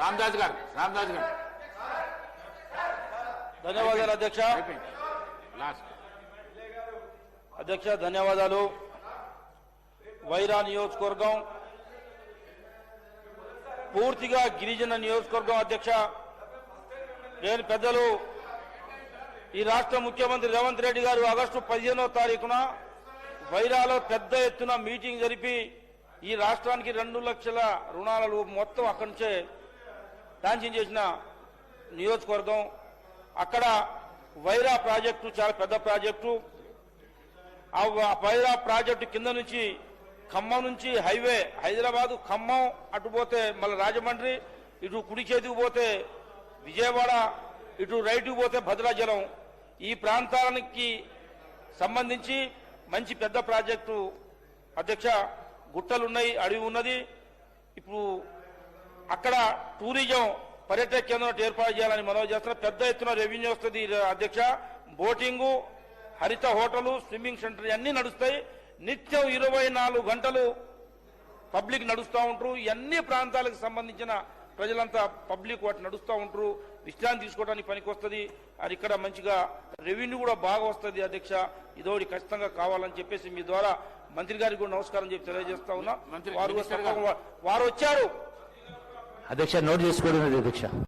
రామదాస్ గారు రామదాస్ గారు. ధన్యవాదాలు అధ్యక్ష. లాస్ట్ అధ్యక్ష ధన్యవాదాలు. వైరా నియోజకవర్గం. పూర్తిగా గిరిజన నియోజకవర్గం అధ్యక్ష. నేను పెద్దలు. ఈ రాష్ట్ర ముఖ్యమంత్రి రేవంత్ రెడ్డి గారు ఆగస్టు పదిహేనో తారీఖున వైరాలో పెద్ద ఎత్తున మీటింగ్ జరిపి ఈ రాష్ట్రానికి రెండు లక్షల రుణాలు మొత్తం అక్కడి నుంచే శాంక్షన్ చేసిన నియోజకవర్గం అక్కడ వైరా ప్రాజెక్టు చాలా పెద్ద ప్రాజెక్టు. ఆ వైరా ప్రాజెక్టు కింద నుంచి ఖమ్మం నుంచి హైవే హైదరాబాద్ ఖమ్మం అటు పోతే మళ్ళీ రాజమండ్రి ఇటు కుడి చేతికి పోతే విజయవాడ ఇటు రైటుకు పోతే భద్రాచలం. ఈ ప్రాంతానికి సంబంధించి మంచి పెద్ద ప్రాజెక్టు. అధ్యక్ష గుట్టలున్నాయి అడవి ఉన్నది. ఇప్పుడు అక్కడ టూరిజం పర్యాటక కేంద్రం ఏర్పాటు చేయాలని మనవి చేస్తున్నా పెద్ద ఎత్తున రెవెన్యూ వస్తుంది అధ్యక్ష boating Haritha hotel swimming centre అన్ని నడుస్తాయి. నిత్యం ఇరవై నాలుగు గంటలు పబ్లిక్ నడుస్తూ ఉంటారు. అన్ని ప్రాంతాలకు సంబంధించిన ప్రజలంతా పబ్లిక్ వాటి నడుస్తూ ఉంటారు. విశ్రాంతి తీసుకోవడానికి పనికి వస్తుంది. అది ఇక్కడ మంచిగా రెవెన్యూ కూడా బాగా వస్తుంది అధ్యక్ష. ఇదోటి ఖచ్చితంగా కావాలని చెప్పేసి మీ ద్వారా మంత్రి గారికి కూడా నమస్కారం చెప్పి తెలియజేస్తా ఉన్నా. మంత్రి- వారు. వారు వచ్చారు. అధ్యక్ష నోట్ చేసుకోవడం అధ్యక్ష